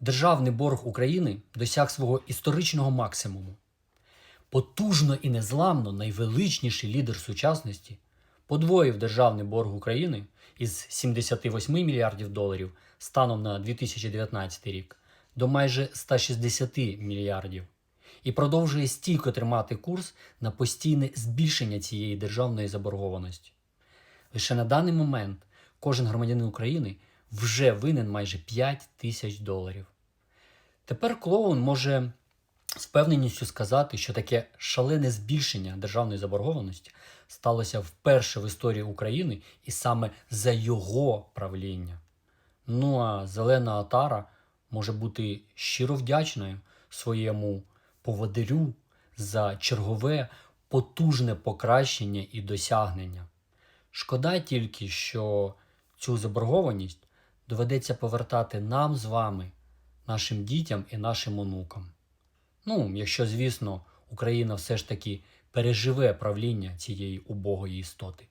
Державний борг України досяг свого історичного максимуму. Потужно і незламно найвеличніший лідер сучасності подвоїв державний борг України із 78 мільярдів доларів станом на 2019 рік до майже 160 мільярдів і продовжує стійко тримати курс на постійне збільшення цієї державної заборгованості. Лише на даний момент кожен громадянин України вже винен майже 5 тисяч доларів. Тепер клоун може з впевненістю сказати, що таке шалене збільшення державної заборгованості сталося вперше в історії України і саме за його правління. Ну а зелена отара може бути щиро вдячною своєму поводирю за чергове потужне покращення і досягнення. Шкода тільки, що цю заборгованість доведеться повертати нам з вами, нашим дітям і нашим онукам. Ну, якщо, звісно, Україна все ж таки переживе правління цієї убогої істоти.